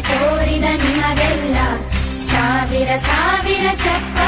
ತೋರಿದ ನಿಮಗೆಲ್ಲ ಸಾವಿರ ಸಾವಿರ ಚಪ್ಪಾಳೆ